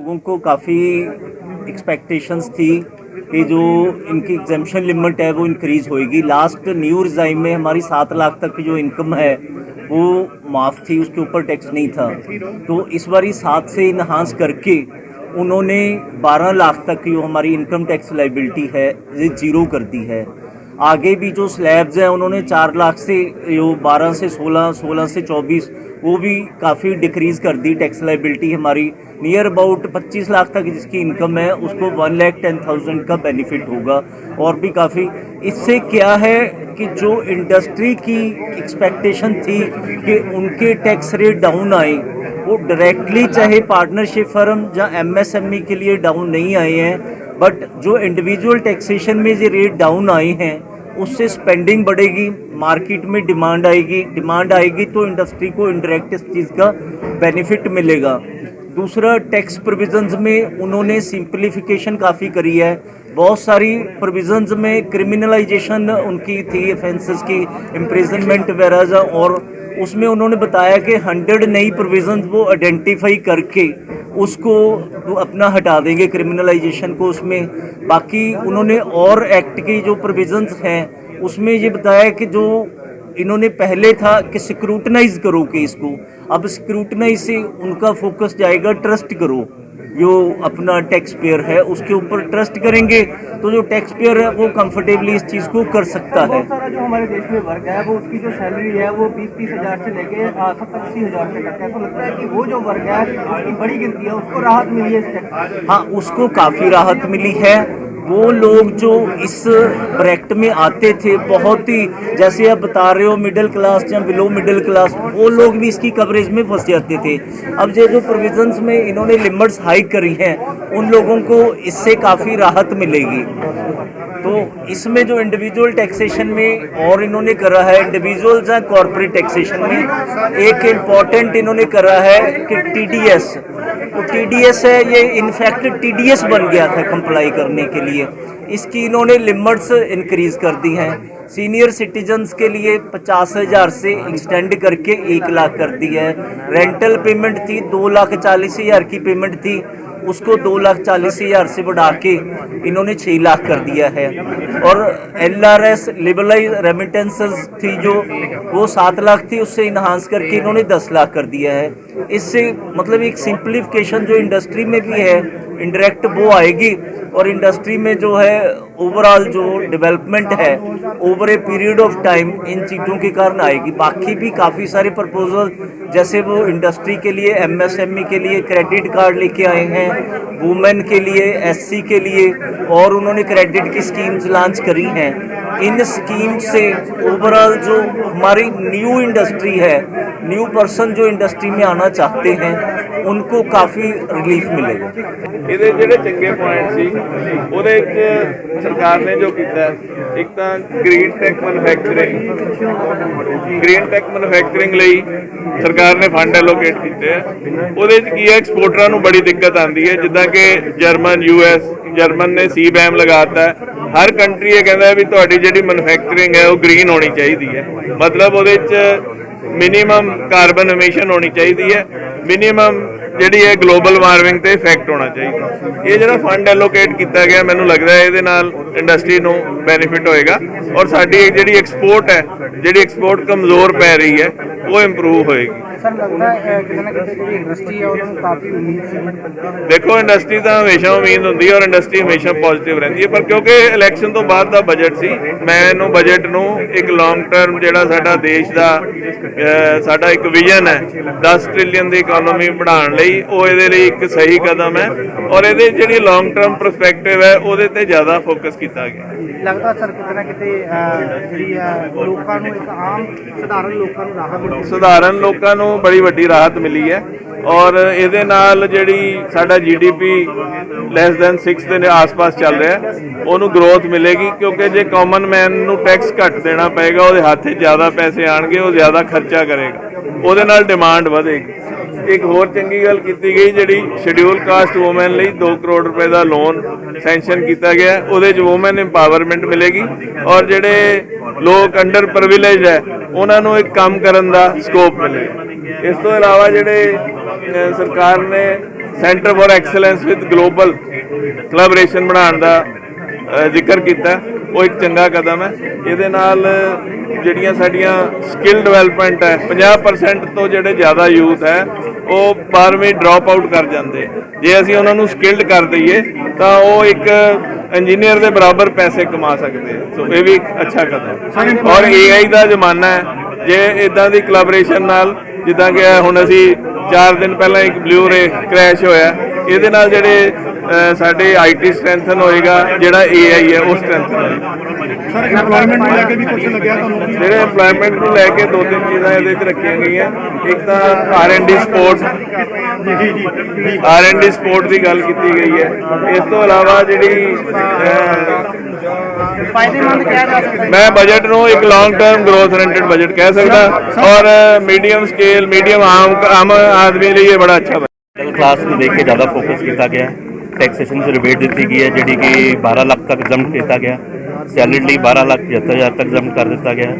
लोगों को काफ़ी एक्सपेक्टेशंस थी कि जो इनकी एग्जामेशन लिमिट है, वो इंक्रीज होएगी। लास्ट न्यू रिजाइन में हमारी सात लाख तक की जो इनकम है, वो माफ़ थी, उसके ऊपर टैक्स नहीं था। तो इस बारी सात से इन्हांस करके उन्होंने 12 लाख तक की जो हमारी इनकम टैक्स लाइबिलिटी है, ये ज़ीरो कर दी है। आगे भी जो स्लैब्स हैं, उन्होंने चार लाख से जो बारह से सोलह सोलह से चौबीस, वो भी काफ़ी डिक्रीज कर दी टैक्स लाइबिलिटी हमारी। नियर अबाउट पच्चीस लाख तक जिसकी इनकम है, उसको वन लैख टेन थाउज़ेंड का बेनिफिट होगा। और भी काफ़ी। इससे क्या है कि जो इंडस्ट्री की एक्सपेक्टेशन थी कि उनके टैक्स रेट डाउन आए, वो डायरेक्टली चाहे पार्टनरशिप फर्म या एमएसएमई के लिए डाउन नहीं आए हैं बट जो इंडिविजुअल टैक्सेशन में ये रेट डाउन आए हैं उससे स्पेंडिंग बढ़ेगी मार्केट में डिमांड आएगी डिमांड आएगी तो इंडस्ट्री को इनडायरेक्ट इस चीज़ का बेनिफिट मिलेगा। दूसरा टैक्स प्रोविजंस में उन्होंने सिंप्लीफिकेशन काफ़ी करी है। बहुत सारी प्रोविजंस में क्रिमिनलाइजेशन उनकी थी ऑफेंसेस की इम्प्रिजनमेंट वगैरह और उसमें उन्होंने बताया कि हंड्रेड नई प्रोविजंस वो आइडेंटिफाई करके उसको वो अपना हटा देंगे क्रिमिनलाइजेशन को उसमें। बाकी उन्होंने और एक्ट की जो प्रोविजंस हैं, उसमें ये बताया कि जो इन्होंने पहले था कि स्क्रूटनाइज करो केस को। अब स्क्रूटनाइज से उनका फोकस जाएगा ट्रस्ट करो। जो अपना टैक्स पेयर है उसके ऊपर ट्रस्ट करेंगे तो जो टैक्स पेयर है वो कंफर्टेबली इस चीज़ को कर सकता है। सारा जो हमारे देश में वर्ग है वो उसकी जो सैलरी है वो बीस तीस हज़ार से लेके सत्तर अस्सी हज़ार से तक है। तो लगता है कि वो जो वर्ग है उसकी बड़ी गिनती है उसको राहत मिली है। हाँ उसको काफ़ी राहत मिली है। वो लोग जो इस ब्रैकेट में आते थे, बहुत ही, जैसे आप बता रहे हो मिडिल क्लास या बिलो मिडिल क्लास वो लोग भी इसकी कवरेज में फंस जाते थे। अब ये जो प्रोविजंस में इन्होंने लिमिट्स हाई करी हैं, उन लोगों को इससे काफ़ी राहत मिलेगी। तो इसमें जो इंडिविजुअल टैक्सेशन में और इन्होंने करा है इंडिविजुअल्स या कॉरपोरेट टैक्सेशन में, एक इंपॉर्टेंट इन्होंने करा है कि टीडीएस तो टीडीएस है, ये इनफैक्ट टीडीएस बन गया था कंप्लाई करने के लिए। इसकी इन्होंने लिमिट्स इंक्रीज कर दी हैं। सीनियर सिटीजन्स के लिए पचास हज़ार से एक्सटेंड करके एक लाख कर दी है। रेंटल पेमेंट थी दो लाख चालीस हज़ार की पेमेंट थी। उसको दो लाख चालीस हज़ार से बढ़ा के इन्होंने छः लाख कर दिया है। और L R S liberalise remittances थी जो, वो सात लाख थी, उससे इन्हांस करके इन्होंने दस लाख कर दिया है। इससे मतलब एक सिंप्लीफिकेशन जो इंडस्ट्री में भी है इंडायरेक्ट वो आएगी और इंडस्ट्री में जो है ओवरऑल जो डेवलपमेंट है over a period of time इन चीज़ों के कारण आएगी। बाकी भी काफ़ी सारे प्रपोजल जैसे वो इंडस्ट्री के लिए एमएसएमई के लिए क्रेडिट कार्ड लेके आए हैं वुमेन के लिए एससी के लिए, और उन्होंने क्रेडिट की स्कीम्स लॉन्च करी हैं। इन स्कीम से ओवरऑल जो हमारी न्यू इंडस्ट्री है न्यू पर्सन जो इंडस्ट्री में आना चाहते हैं उनको काफ़ी रिलीफ मिलेगा ਇਹਦੇ ਜਿਹੜੇ ਚੰਗੇ ਪੁਆਇੰਟ ਸੀ ਉਹਦੇ ਵਿੱਚ ਸਰਕਾਰ ਨੇ ਜੋ ਕੀਤਾ ਹੈ, ਇੱਕ ਤਾਂ green tech manufacturing green tech manufacturing ਲਈ ਸਰਕਾਰ ਨੇ ਫੰਡ ਐਲੋਕੇਟ ਕੀਤੇ ਆ ਉਹਦੇ ਵਿੱਚ ਕੀ ਹੈ ਐਕਸਪੋਰਟਰਾਂ ਨੂੰ ਬੜੀ ਦਿੱਕਤ ਆਉਂਦੀ ਹੈ ਜਿੱਦਾਂ ਕਿ ਜਰਮਨ ਯੂਐਸ ਜਰਮਨ ਨੇ ਸੀ ਬੈਮ ਲਗਾਤਾ ਹੈ ਹਰ ਕੰਟਰੀ ਇਹ ਕਹਿੰਦਾ ਹੈ ਵੀ ਤੁਹਾਡੀ ਜਿਹੜੀ ਮੈਨੂਫੈਕਚਰਿੰਗ ਹੈ ਉਹ ਗ੍ਰੀਨ ਹੋਣੀ ਚਾਹੀਦੀ ਹੈ ਮਤਲਬ ਉਹਦੇ ਵਿੱਚ ਮਿਨੀਮਮ ਕਾਰਬਨ ਐਮਿਸ਼ਨ ਹੋਣੀ ਚਾਹੀਦੀ ਹੈ। ਮਿਨੀਮਮ ਜਿਹੜੀ ਹੈ ਗਲੋਬਲ ਵਾਰਮਿੰਗ ਤੇ ਇਫੈਕਟ ਹੋਣਾ ਚਾਹੀਦਾ। ਇਹ ਜਿਹੜਾ ਫੰਡ ਐਲੋਕੇਟ ਕੀਤਾ ਗਿਆ, ਮੈਨੂੰ ਲੱਗਦਾ ਹੈ ਇਹਦੇ ਨਾਲ ਇੰਡਸਟਰੀ ਨੂੰ ਬੈਨੀਫਿਟ ਹੋਏਗਾ। ਔਰ ਸਾਡੀ ਜਿਹੜੀ ਐਕਸਪੋਰਟ ਹੈ, ਜਿਹੜੀ ਐਕਸਪੋਰਟ ਕਮਜ਼ੋਰ ਪੈ ਰਹੀ ਹੈ, ਉਹ ਇੰਪਰੂਵ ਹੋਏਗੀ। ਸਰ ਲੱਗਦਾ ਹੈ ਕਿਸੇ ਨਾ ਕਿਸੇ ਜਿਹੜੀ ਇੰਡਸਟਰੀ ਹੈ ਉਹਨਾਂ ਨੂੰ ਕਾਫੀ ਉਮੀਦ ਸੀ। ਦੇਖੋ ਇੰਡਸਟਰੀ ਤਾਂ ਹਮੇਸ਼ਾ ਉਮੀਦ ਹੁੰਦੀ ਹੈ ਔਰ ਇੰਡਸਟਰੀ ਹਮੇਸ਼ਾ ਪੋਜ਼ਿਟਿਵ ਰਹਿੰਦੀ ਹੈ ਪਰ ਕਿਉਂਕਿ ਇਲੈਕਸ਼ਨ ਤੋਂ ਬਾਅਦ ਦਾ ਬਜਟ ਸੀ ਮੈਂ ਇਹਨੂੰ ਬਜਟ ਨੂੰ ਇੱਕ ਲੌਂਗ ਟਰਮ ਜਿਹੜਾ ਸਾਡਾ ਦੇਸ਼ ਦਾ ਸਾਡਾ ਇੱਕ ਵਿਜ਼ਨ ਹੈ 10 ਟ੍ਰਿਲੀਅਨ ਦੀ ਇਕਨੋਮੀ ਵਧਾਉਣ ਲਈ ਉਹ ਇਹਦੇ ਲਈ ਇੱਕ ਸਹੀ ਕਦਮ ਹੈ ਔਰ ਇਹਦੇ ਜਿਹੜੀ ਲੌਂਗ ਟਰਮ ਪਰਸਪੈਕਟਿਵ ਹੈ ਉਹਦੇ ਤੇ ਜ਼ਿਆਦਾ ਫੋਕਸ ਕੀਤਾ ਗਿਆ। ਲੱਗਦਾ ਸਰ ਕਿਤੇ ਨਾ ਕਿਤੇ ਜਿਹੜੀ ਲੋਕਾਂ ਨੂੰ ਇੱਕ ਆਮ ਸਧਾਰਨ ਲੋਕਾਂ ਨੂੰ ਰਾਹਤ ਸਧਾਰਨ ਲੋਕਾਂ ਨੂੰ ਬੜੀ ਵੱਡੀ ਰਾਹਤ ਮਿਲੀ ਹੈ ਔਰ ਇਹਦੇ ਨਾਲ ਜਿਹੜੀ ਸਾਡਾ ਜੀਡੀਪੀ ਲੈਸ ਦੈਨ 6 ਦੇ ਆਸ-ਪਾਸ ਚੱਲ ਰਿਹਾ ਹੈ, ਉਹਨੂੰ ਗਰੋਥ ਮਿਲੇਗੀ ਕਿਉਂਕਿ ਜੇ ਕਾਮਨ ਮੈਨ ਨੂੰ ਟੈਕਸ ਘੱਟ ਦੇਣਾ ਪਏਗਾ ਉਹਦੇ ਹੱਥ 'ਚ ਜ਼ਿਆਦਾ ਪੈਸੇ ਆਣਗੇ ਉਹ ਜ਼ਿਆਦਾ ਖਰਚਾ ਕਰੇਗਾ ਉਹਦੇ ਨਾਲ ਡਿਮਾਂਡ ਵਧੇਗੀ। ਇੱਕ ਹੋਰ ਚੰਗੀ ਗੱਲ ਕੀਤੀ ਗਈ ਜਿਹੜੀ ਸ਼ਡਿਊਲ ਕਾਸਟ ਔਮਨ ਲਈ 2 ਕਰੋੜ ਰੁਪਏ ਦਾ ਲੋਨ ਸੈਂਕਸ਼ਨ ਕੀਤਾ ਗਿਆ ਉਹਦੇ 'ਚ ਔਮਨ ਇੰਪਾਵਰਮੈਂਟ ਮਿਲੇਗੀ ਔਰ ਜਿਹੜੇ ਲੋਕ ਅੰਡਰ ਪ੍ਰਿਵਿਲੇਜ ਹੈ ਉਹਨਾਂ ਨੂੰ ਇੱਕ ਕੰਮ ਕਰਨ ਦਾ ਸਕੋਪ ਮਿਲੇਗਾ। ਇਸ ਤੋਂ ਇਲਾਵਾ ਜਿਹੜੇ ਸਰਕਾਰ ਨੇ centre for excellence with global collaboration ਬਣਾਉਣ ਦਾ ਜ਼ਿਕਰ ਕੀਤਾ। ਉਹ ਇੱਕ ਚੰਗਾ ਕਦਮ ਹੈ। ਇਹਦੇ ਨਾਲ ਜਿਹੜੀਆਂ ਸਾਡੀਆਂ ਸਕਿੱਲ ਡਿਵੈਲਪਮੈਂਟ ਹੈ 50% ਤੋਂ ਜਿਹੜੇ ਜ਼ਿਆਦਾ ਯੂਥ ਹੈ ਉਹ 12ਵੀਂ ਡ੍ਰੌਪ ਆਊਟ ਕਰ ਜਾਂਦੇ। ਜੇ ਅਸੀਂ ਉਹਨਾਂ ਨੂੰ ਸਕਿਲਡ ਕਰ ਦਈਏ ਤਾਂ ਉਹ ਇੱਕ ਇੰਜੀਨੀਅਰ ਦੇ ਬਰਾਬਰ ਪੈਸੇ ਕਮਾ ਸਕਦੇ ਸੋ ਇਹ ਵੀ ਇੱਕ ਅੱਛਾ ਕਦਮ ਹੈ। ਔਰ AI ਦਾ ਜ਼ਮਾਨਾ ਹੈ। ਜੇ ਇਦਾਂ ਦੀ ਕੋਲੈਬੋਰੇਸ਼ਨ ਨਾਲ ਜਿੱਦਾਂ ਕਿ ਹੁਣ ਅਸੀਂ 4 ਦਿਨ ਪਹਿਲਾਂ ਇੱਕ ਬਲੂ ਰੇ ਕ੍ਰੈਸ਼ ਹੋਇਆ। ਇਹਦੇ ਨਾਲ ਜਿਹੜੇ ਸਾਡੇ ਆਈਟੀ ਸਟਰੈਂਥਨ ਹੋਏਗਾ ਜਿਹੜਾ AI ਹੈ ਉਹ ਸਟਰੈਂਥਨ ਹੋਏਗਾ। ਸਰ ਐਮਪਲੋਇਮੈਂਟ ਨੂੰ ਲੈ ਕੇ ਵੀ ਕੁਝ ਲੱਗਿਆ ਤੁਹਾਨੂੰ? ਜਿਹੜੇ EMPLOYMENT ਨੂੰ ਲੈ ਕੇ ਦੋ ਤਿੰਨ ਚੀਜ਼ਾਂ ਇਹਦੇ ਵਿੱਚ ਰੱਖੀਆਂ ਗਈਆਂ। ਇੱਕ ਤਾਂ ਆਰ&ਡੀ ਸਪੋਰਟ ਆਰ&ਡੀ ਸਪੋਰਟ ਦੀ ਗੱਲ ਕੀਤੀ ਗਈ ਹੈ। ਇਸ ਤੋਂ ਇਲਾਵਾ ਜਿਹੜੀ ਫਾਇਦੇਮੰਦ ਕਿਹਾ ਜਾ ਸਕਦਾ? ਹੈ ਮੈਂ ਬਜਟ ਨੂੰ ਇੱਕ long term growth oriented budget ਕਹਿ ਸਕਦਾ। ਔਰ ਮੀਡੀਅਮ ਸਕੇਲ ਮੀਡੀਅਮ ਆਮ ਆਮ ਆਦਮੀ ਲਈ ਇਹ ਬੜਾ ਅੱਛਾ ਬਜਟ ਮਿਡਲ ਕਲਾਸ ਨੂੰ ਦੇਖ ਕੇ ਜ਼ਿਆਦਾ ਫੋਕਸ ਕੀਤਾ ਗਿਆ। ਟੈਕਸੇਸ਼ਨ 'ਚ ਰਿਬੇਟ ਦਿੱਤੀ ਗਈ ਹੈ ਜਿਹੜੀ ਕਿ 12 ਲੱਖ ਤੱਕ ਜੰਪ ਕੀਤਾ ਗਿਆ। ਸੈਲਰੀ ਲਈ 12 ਲੱਖ 75000 ਤੱਕ ਜੰਪ ਕਰ ਦਿੱਤਾ ਗਿਆ।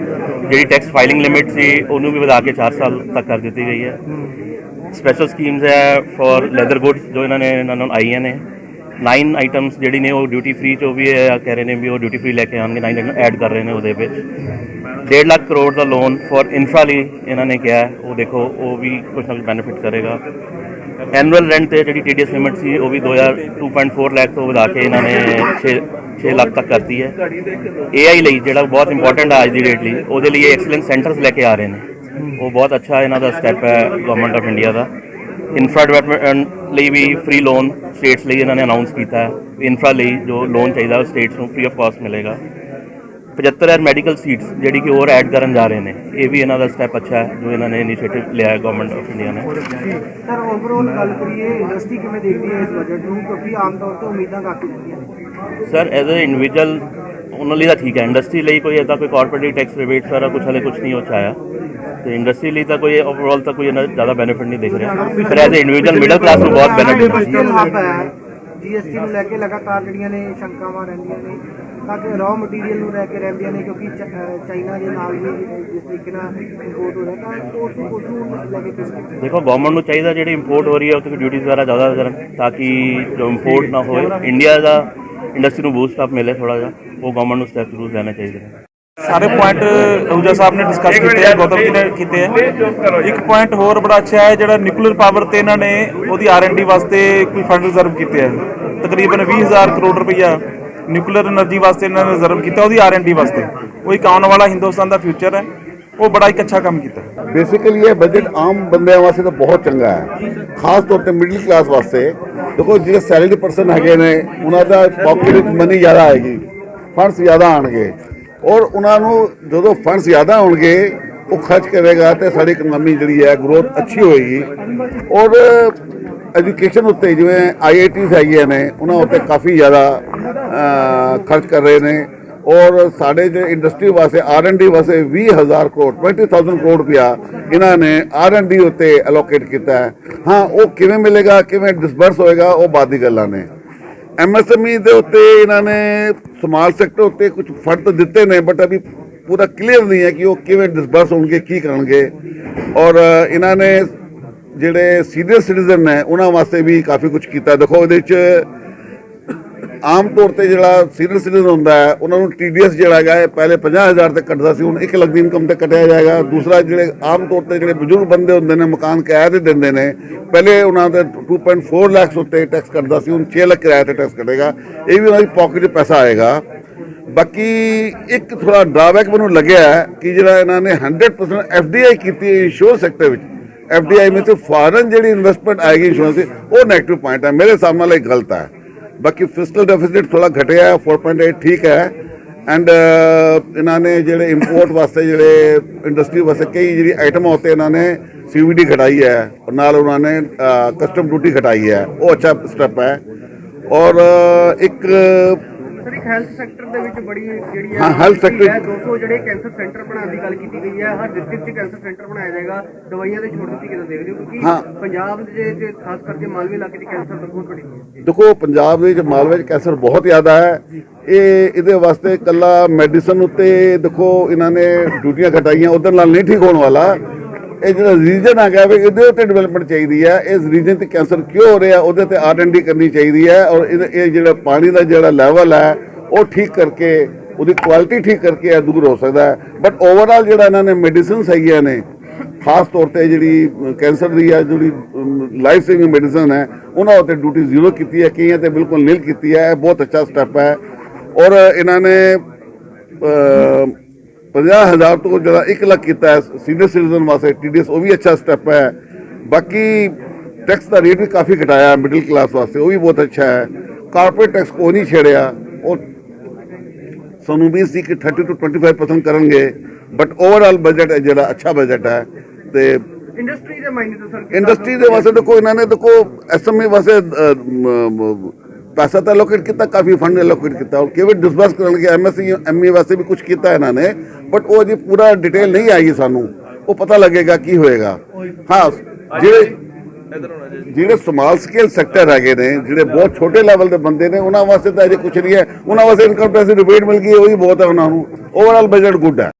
ਜਿਹੜੀ ਟੈਕਸ ਫਾਈਲਿੰਗ ਲਿਮਿਟ ਸੀ ਉਹਨੂੰ ਵੀ ਵਧਾ ਕੇ 4 ਸਾਲ ਤੱਕ ਕਰ ਦਿੱਤੀ ਗਈ ਹੈ। ਸਪੈਸ਼ਲ ਸਕੀਮਸ ਹੈ ਫॉर ਲੈਦਰ ਗੁੱਡਸ ਜੋ ਇਹਨਾਂ ਨੇ ਇਹਨਾਂ ਨੂੰ ਆਈਆਂ ਨੇ। 9 ਆਈਟਮਸ ਜਿਹੜੀ ਨੇ ਉਹ ਡਿਊਟੀ ਫ੍ਰੀ ਚੋਂ ਵੀ ਹੈ ਕਹਿ ਰਹੇ ਨੇ ਵੀ ਉਹ ਡਿਊਟੀ ਫ੍ਰੀ ਲੈ ਕੇ ਆਉਣਗੇ 9 ਆਈਟਮ ਐਡ ਕਰ ਰਹੇ ਨੇ ਉਹਦੇ ਵਿੱਚ। 1.5 ਲੱਖ ਕਰੋੜ ਦਾ ਲੋਨ ਫॉर ਇਨਫਰਾ ਲਈ ਇਹਨਾਂ ਨੇ ਕਿਹਾ ਉਹ ਦੇਖੋ, ਉਹ ਵੀ ਕੁਝ ਨਾ ਕੁਝ ਬੈਨੀਫਿਟ ਕਰੇਗਾ। ਐਨੂਅਲ ਰੈਂਟ ਤੇ ਜਿਹੜੀ ਟੀਡੀਐਸ ਲਿਮਿਟ ਸੀ, ਉਹ ਵੀ 2000 2.4 ਲੱਖ ਤੋਂ ਵਧਾ ਕੇ ਇਹਨਾਂ ਨੇ 6 6 ਲੱਖ ਤੱਕ ਕਰਤੀ ਹੈ। AI ਲਈ ਜਿਹੜਾ ਬਹੁਤ ਇੰਪੋਰਟੈਂਟ ਹੈ ਅੱਜ ਦੀ ਡੇਟ ਲਈ, ਉਹਦੇ ਲਈ ਐਕਸਲੈਂਸ ਸੈਂਟਰਸ ਲੈ ਕੇ ਆ ਰਹੇ ਨੇ। ਉਹ ਬਹੁਤ ਅੱਛਾ ਇਹਨਾਂ ਦਾ ਸਟੈਪ ਹੈ ਗਵਰਨਮੈਂਟ ਆਫ ਇੰਡੀਆ ਦਾ। ਇਨਫਰਾ ਡਿਵੈਲਪਮੈਂਟ ਲਈ ਵੀ ਫ੍ਰੀ ਲੋਨ ਸਟੇਟਸ ਲਈ ਇਹਨਾਂ ਨੇ ਅਨਾਉਂਸ ਕੀਤਾ ਹੈ। ਇਨਫਰਾ ਲਈ ਜੋ ਲੋਨ ਚਾਹੀਦਾ ਉਹ ਸਟੇਟਸ ਨੂੰ ਫ੍ਰੀ ਆਫ ਕਾਸਟ ਮਿਲੇਗਾ। 75000 ਮੈਡੀਕਲ ਸੀਟਸ ਜਿਹੜੀ ਕਿ ਹੋਰ ਐਡ ਕਰਨ ਜਾ ਰਹੇ ਨੇ ਇਹ ਵੀ ਇਹਨਾਂ ਦਾ ਸਟੈਪ ਅੱਛਾ ਹੈ ਜੋ ਇਹਨਾਂ ਨੇ ਇਨੀਸ਼ੀਏਟਿਵ ਲਿਆ ਹੈ ਗਵਰਨਮੈਂਟ ਆਫ ਇੰਡੀਆ ਨੇ। ਸਰ ਓਵਰਆਲ ਗੱਲ ਕਰੀਏ ਇੰਡਸਟਰੀ ਕਿਵੇਂ ਦੇਖਦੀ ਹੈ ਇਸ ਬਜਟ ਨੂੰ? ਕਿਉਂਕਿ ਆਮ ਤੌਰ ਤੇ ਉਮੀਦਾਂ ਕਾਫੀ ਹੁੰਦੀਆਂ ਨੇ। ਸਰ ਐਜ਼ ਅ ਇੰਡੀਵਿਜੂਅਲ ਉਹਨਾਂ ਲਈ ਤਾਂ ਠੀਕ ਹੈ। ਇੰਡਸਟਰੀ ਲਈ ਕੋਈ ਇਦਾਂ ਕੋਈ ਕਾਰਪੋਰੇਟ ਟੈਕਸ ਰਿਬੇਟ ਸਾਰਾ ਕੁਝ ਹਲੇ ਕੁਝ ਨਹੀਂ ਹੋ ਚਾਇਆ ਤੇ ਇੰਡਸਟਰੀ ਲਈ ਤਾਂ ਕੋਈ ਓਵਰਆਲ ਤਾਂ ਕੋਈ ਇਹਨਾਂ ਜ਼ਿਆਦਾ ਬੈਨੀਫਿਟ ਨਹੀਂ ਦਿਖ ਰਿਹਾ। ਪਰ as a individual middle class ਨੂੰ ਬਹੁਤ ਬੈਨੀਫਿਟ ਹੈ। ਜੀਐਸਟੀ ਨੂੰ ਲੈ ਕੇ ਲਗਾਤਾਰ ਜਿਹੜੀਆਂ ਨੇ ਸ਼ੰਕਾਵਾਂ ਰਹਿੰਦੀਆਂ ਨੇ ਤਾਂ ਕਿ ਰॉ ਮਟੀਰੀਅਲ ਨੂੰ ਲੈ ਕੇ ਰਹਿੰਦੀਆਂ ਨੇ ਕਿਉਂਕਿ ਚਾਈਨਾ ਦੇ ਨਾਲ ਵੀ ਜਿਸ ਤਰੀਕੇ ਨਾਲ ਇੰਪੋਰਟ ਹੋ ਰਿਹਾ ਤਾਂ ਉਸ ਉਸ ਨੂੰ ਲੈ ਕੇ ਦੇਖੋ ਗਵਰਨਮੈਂਟ ਨੂੰ ਚਾਹੀਦਾ ਜਿਹੜੀ ਇੰਪੋਰਟ ਹੋ ਰਹੀ ਹੈ ਉਹ ਤੇ ਡਿਊਟੀਜ਼ ਵਗੈਰਾ ਜ਼ਿਆਦਾ ਕਰਨ ਤਾਂ ਕਿ ਜੋ ਇੰਪੋਰਟ ਨਾ ਹੋਏ। ਇੰਡੀਆ ਦਾ ਇੰਡਸਟਰੀ ਨੂੰ ਬੂਸਟ ਅਪ ਮਿਲੇ ਥੋੜਾ ਜਿਹਾ ਉਹ ਗਵਰਨਮੈਂਟ ਨੂੰ ਸਟੈਪ ਜ਼ਰੂਰ ਲੈਣੇ ਚਾਹੀਦੇ ਸਾਰੇ ਪੁਆਇੰਟ ਰਹੂਜਾ ਸਾਹਿਬ ਨੇ ਡਿਸਕਸ ਕੀਤੇ ਆ, ਗੌਤਮ ਜੀ ਨੇ ਕੀਤੇ ਆ। ਇੱਕ ਪੁਆਇੰਟ ਹੋਰ ਬੜਾ ਅੱਛਾ ਹੈ, ਜਿਹੜਾ ਨਿਊਕਲੀਅਰ ਪਾਵਰ ਤੇ ਇਹਨਾਂ ਨੇ ਉਹਦੀ ਆਰਐਨਡੀ ਵਾਸਤੇ ਕੋਈ ਫੰਡ ਰਿਜ਼ਰਵ ਕੀਤੇ ਆ। ਤਕਰੀਬਨ 20000 ਕਰੋੜ ਰੁਪਈਆ ਨਿਊਕਲੀਅਰ એનર્ਜੀ ਵਾਸਤੇ ਇਹਨਾਂ ਨੇ ਰਿਜ਼ਰਵ ਕੀਤਾ, ਉਹਦੀ ਆਰਐਨਡੀ ਵਾਸਤੇ। ਉਹ ਇੱਕ ਆਉਣ ਵਾਲਾ ਹਿੰਦੁਸਤਾਨ ਦਾ ਫਿਊਚਰ ਹੈ। ਉਹ ਬੜਾ ਇੱਕ ਅੱਛਾ ਕੰਮ ਕੀਤਾ। ਬੇਸਿਕਲੀ ਇਹ ਬਜਟ ਆਮ ਬੰਦਿਆਂ ਵਾਸਤੇ ਤਾਂ ਬਹੁਤ ਚੰਗਾ ਹੈ। ਖਾਸ ਤੌਰ ਤੇ ਮਿਡਲ ਕਲਾਸ ਵਾਸਤੇ। ਦੇਖੋ, ਜਿਹੜੇ ਸੈਲਰੀ ਪਰਸਨ ਹੈਗੇ ਨੇ, ਉਹਨਾਂ ਦਾ ਪਾਕਟ ਮਨੀ ਜ਼ਿਆਦਾ ਆਏਗੀ। ਫੰਡਸ ਜ਼ਿਆਦਾ ਆਣਗੇ ਔਰ ਉਹਨਾਂ ਨੂੰ ਜਦੋਂ ਫੰਡਸ ਜ਼ਿਆਦਾ ਹੋਣਗੇ ਉਹ ਖਰਚ ਕਰੇਗਾ ਤੇ ਸਾਡੀ ਇਕਨੋਮੀ ਜਿਹੜੀ ਹੈ ਗਰੋਥ ਅੱਛੀ ਹੋਏਗੀ। ਔਰ ਐਜੂਕੇਸ਼ਨ ਉੱਤੇ ਜਿਵੇਂ ਆਈਆਈਟੀਜ਼ ਹੈਗੀਆਂ ਨੇ, ਉਹਨਾਂ ਉੱਤੇ ਕਾਫੀ ਜ਼ਿਆਦਾ ਖਰਚ ਕਰ ਰਹੇ ਨੇ। ਔਰ ਸਾਡੇ ਜੇ ਇੰਡਸਟਰੀ ਵਾਸਤੇ ਆਰ ਐਂਡ ਡੀ ਵਾਸਤੇ 20000 ਕਰੋੜ 20000 ਕਰੋੜ ਰੁਪਇਆ ਇਹਨਾਂ ਨੇ ਆਰ ਐਂਡ ਡੀ ਉੱਤੇ ਐਲੋਕੇਟ ਕੀਤਾ ਹੈ। ਹਾਂ, ਉਹ ਕਿਵੇਂ ਮਿਲੇਗਾ, ਕਿਵੇਂ ਡਿਸਬਰਸ ਹੋਏਗਾ, ਉਹ ਬਾਅਦ ਦੀ ਗੱਲਾਂ ਨੇ। ਐਮਐਸਐਮਈ ਦੇ ਉੱਤੇ ਇਹਨਾਂ ਨੇ ਸਮਾਲ ਸੈਕਟਰ ਉੱਤੇ ਕੁਝ ਫੰਡ ਤਾਂ ਦਿੱਤੇ ਨੇ ਬਟ ਅਭੀ ਪੂਰਾ ਕਲੀਅਰ ਨਹੀਂ ਹੈ ਕਿ ਉਹ ਕਿਵੇਂ ਡਿਸਬਰਸ ਹੋਣਗੇ, ਕੀ ਕਰਨਗੇ। ਔਰ ਇਹਨਾਂ ਨੇ ਜਿਹੜੇ ਸੀਨੀਅਰ ਸਿਟੀਜ਼ਨ ਨੇ, ਉਹਨਾਂ ਵਾਸਤੇ ਵੀ ਕਾਫੀ ਕੁਝ ਕੀਤਾ। ਦੇਖੋ ਇਹਦੇ ਵਿੱਚ ਆਮ ਤੌਰ ਤੇ ਜਿਹੜਾ ਸੀਨੀਅਰ ਸਿਟੀਜ਼ਨ ਹੁੰਦਾ ਹੈ, ਉਹਨਾਂ ਨੂੰ ਟੀਡੀਐਸ ਜਿਹੜਾ ਹੈਗਾ ਹੈ ਪਹਿਲੇ 50000 ਤੇ ਕੱਟਦਾ ਸੀ, ਹੁਣ 1 ਲੱਖ ਦੀ ਇਨਕਮ ਤੇ ਕੱਟਿਆ ਜਾਏਗਾ। ਦੂਸਰਾ ਜਿਹੜੇ ਆਮ ਤੌਰ ਤੇ ਜਿਹੜੇ ਬਜ਼ੁਰਗ ਬੰਦੇ ਹੁੰਦੇ ਨੇ, ਮਕਾਨ ਕਿਰਾਏ ਤੇ ਦਿੰਦੇ ਨੇ, ਪਹਿਲੇ ਉਹਨਾਂ ਦੇ 2.4 ਲੱਖ ਉੱਤੇ ਟੈਕਸ ਕੱਟਦਾ ਸੀ, ਹੁਣ 6 ਲੱਖ ਕਿਰਾਏ ਤੇ ਟੈਕਸ ਕੱਟੇਗਾ ਇਹ ਵੀ ਉਹਨਾਂ ਦੀ ਪਾਕਟ 'ਚ ਪੈਸਾ ਆਏਗਾ। ਬਾਕੀ ਇੱਕ ਥੋੜਾ ਡਰਾਬੈਕ ਮੈਨੂੰ ਲੱਗਿਆ ਕਿ ਜਿਹੜਾ ਇਹਨਾਂ ਨੇ 100% ਐਫਡੀਆਈ ਕੀਤੀ ਹੈ ਇੰਸ਼ੋਰੈਂਸ ਸੈਕਟਰ ਵਿੱਚ। ਐਫਡੀਆਈ ਵਿੱਚ ਫੋਰਨ ਜਿਹੜੀ ਇਨਵੈਸਟਮੈਂਟ ਆਏਗੀ ਇੰਸ਼ੋਰੈਂਸ ਦੀ, ਉਹ ਨੈਗੇਟਿਵ ਪੁਆਇੰਟ ਹੈ। ਮੇਰੇ ਹਿਸਾਬ ਨਾਲ ਇਹ ਗਲਤ ਹੈ। ਬਾਕੀ ਫਿਸਕਲ ਡੈਫਿਸਿਟ ਥੋੜਾ ਘਟਿਆ ਹੈ 4.8 ਠੀਕ ਹੈ। ਐਂਡ ਇਹਨਾਂ ਨੇ ਜਿਹੜੇ ਇੰਪੋਰਟ ਵਾਸਤੇ ਜਿਹੜੇ ਇੰਡਸਟਰੀ ਵਾਸਤੇ ਕਈ ਜਿਹੜੀ ਆਈਟਮਾਂ ਉੱਤੇ ਇਹਨਾਂ ਨੇ ਸੀਵੀਡੀ ਘਟਾਈ ਹੈ ਔਰ ਨਾਲ ਉਹਨਾਂ ਨੇ ਕਸਟਮ ਡਿਊਟੀ ਘਟਾਈ ਹੈ। ਉਹ ਅੱਛਾ ਸਟੈਪ ਹੈ। ਔਰ ਇੱਕ ਸਰ ਇੱਕ ਹੈਲਥ ਸੈਕਟਰ ਦੇ ਵਿੱਚ ਬੜੀ ਜਿਹੜੀ ਹਾਂ, health sector- ਹੈ 200 ਜਿਹੜੇ ਕੈਂਸਰ ਸੈਂਟਰ ਬਣਾਉਣ ਦੀ ਗੱਲ ਕੀਤੀ ਗਈ ਹੈ ਹਰ ਡਿਸਟ੍ਰਿਕਟ 'ਚ ਕੈਂਸਰ ਸੈਂਟਰ ਬਣਾਇਆ ਜਾਏਗਾ ਦਵਾਈਆਂ ਤੇ ਛੋੜ ਦਿੱਤੀ ਕਿਦਾਂ ਦੇਖਦੇ ਹੋ ਕਿਉਂਕਿ। ਪੰਜਾਬ ਦੇ ਤੇ ਖਾਸ ਕਰਕੇ ਮਾਲਵੇ ਇਲਾਕੇ ਦੀ ਕੈਂਸਰ ਤਾਂ ਬਹੁਤ ਬੜੀ ਹੈ। ਦੇਖੋ ਪੰਜਾਬ ਦੇ ਵਿੱਚ ਮਾਲਵੇ ਵਿੱਚ ਕੈਂਸਰ ਬਹੁਤ ਜ਼ਿਆਦਾ ਹੈ। ਇਹ ਇਹਦੇ ਵਾਸਤੇ ਕੱਲਾ ਮੈਡੀਸਨ ਉੱਤੇ ਦੇਖੋ ਇਹਨਾਂ ਨੇ ਡਿਊਟੀਆਂ ਘਟਾਈਆਂ ਉਧਰ ਨਾਲ ਨਹੀਂ ਠੀਕ ਹੋਣ ਵਾਲਾ। ਇਹ ਜਿਹੜਾ ਰੀਜਨ ਹੈਗਾ ਵੀ ਇਹਦੇ ਉੱਤੇ ਡਿਵੈਲਪਮੈਂਟ ਚਾਹੀਦੀ ਹੈ, ਇਸ ਰੀਜਨ ਤੇ ਕੈਂਸਰ ਕਿਉਂ ਹੋ ਰਿਹਾ, ਉਹਦੇ ਤੇ ਆਰ ਐਂਡ ਡੀ ਕਰਨੀ ਚਾਹੀਦੀ ਹੈ ਔਰ ਇਹਦੇ- ਇਹ ਜਿਹੜਾ ਪਾਣੀ ਦਾ ਜਿਹੜਾ ਲੈਵਲ ਹੈ, ਉਹ ਠੀਕ ਕਰਕੇ, ਉਹਦੀ ਕੁਆਲਿਟੀ ਠੀਕ ਕਰਕੇ ਇਹ ਦੂਰ ਹੋ ਸਕਦਾ ਹੈ। ਬਟ ਓਵਰਆਲ ਜਿਹੜਾ ਇਹਨਾਂ ਨੇ ਮੈਡੀਸਿਨਸ ਹੈਗੀਆਂ ਨੇ, ਖਾਸ ਤੌਰ ਤੇ ਜਿਹੜੀ ਕੈਂਸਰ ਦੀ ਹੈ ਜਿਹੜੀ ਲਾਈਫ ਸੇਵਿੰਗ ਮੈਡੀਸਨ ਹੈ, ਉਹਨਾਂ ਉੱਤੇ ਡਿਊਟੀ ਜ਼ੀਰੋ ਕੀਤੀ ਹੈ, ਕਈਆਂ ਤੇ ਬਿਲਕੁਲ ਨੀਲ ਕੀਤੀ ਹੈ, ਇਹ ਬਹੁਤ ਅੱਛਾ ਸਟੈਪ ਹੈ। ਔਰ ਇਹਨਾਂ ਨੇ 50000 ਤੋਂ ਜਿਹੜਾ 1 ਲੱਖ ਕੀਤਾ ਹੈ ਸੀਨੀਅਰ ਸਿਟੀਜ਼ਨ ਵਾਸਤੇ ਟੀਡੀਐਸ ਉਹ ਵੀ ਅੱਛਾ ਸਟੈਪ ਹੈ। ਬਾਕੀ ਟੈਕਸ ਦਾ ਰੇਟ ਵੀ ਕਾਫੀ ਘਟਾਇਆ ਮਿਡਲ ਕਲਾਸ ਵਾਸਤੇ ਉਹ ਵੀ ਬਹੁਤ ਅੱਛਾ ਹੈ। ਕਾਰਪੋਰੇਟ ਟੈਕਸ ਕੋ ਨਹੀਂ ਛੇੜਿਆ। ਉਹ ਸਾਨੂੰ ਉਮੀਦ ਸੀ ਕਿ 30 ਤੋਂ 25% ਕਰਨਗੇ ਬਟ ਓਵਰਆਲ ਬਜਟ ਜਿਹੜਾ ਅੱਛਾ ਬਜਟ ਹੈ ਤੇ ਇੰਡਸਟਰੀ ਦੇ ਮਾਇਨੇ ਤੋਂ ਸਰ ਇੰਡਸਟਰੀ ਦੇ ਵਾਸਤੇ ਦੇਖੋ ਇਹਨਾਂ ਨੇ ਦੇਖੋ ਐਸਐਮਈ ਵਾਸਤੇ ਅ, ਮ, ਮ, ਪੈਸਾ ਤਾਂ ਐਲੋਕੇਟ ਕੀਤਾ ਕਾਫੀ ਫੰਡ ਐਲੋਕੇਟ ਕੀਤਾ ਔਰ ਕਿਵੇਂ ਡਿਸਬਰਸ ਕਰਨਗੇ ਐਮਐਸਸੀ ਐਮਈ ਵਾਸਤੇ ਵੀ ਕੁਝ ਕੀਤਾ ਇਹਨਾਂ ਨੇ ਬਟ ਉਹ ਜੀ ਪੂਰਾ ਡਿਟੇਲ ਨਹੀਂ ਆਈ ਸਾਨੂੰ ਉਹ ਪਤਾ ਲੱਗੇਗਾ ਕੀ ਹੋਏਗਾ ਹਾਂ ਜਿਹੜੇ ਜਿਹੜੇ ਸਮਾਲ ਸਕੇਲ ਸੈਕਟਰ ਹੈਗੇ ਨੇ ਜਿਹੜੇ ਬਹੁਤ ਛੋਟੇ ਲੈਵਲ ਦੇ ਬੰਦੇ ਨੇ ਉਹਨਾਂ ਵਾਸਤੇ ਤਾਂ ਅਜੇ ਕੁਝ ਨਹੀਂ ਹੈ ਉਹਨਾਂ ਵਾਸਤੇ ਇਨਕਮ ਟੈਕਸ ਰਿਬੇਟ ਮਿਲ ਗਈ ਉਹ ਹੀ ਬਹੁਤ ਹੈ ਉਹਨਾਂ ਨੂੰ ਓਵਰਆਲ ਬਜਟ ਗੁੱਡ ਹੈ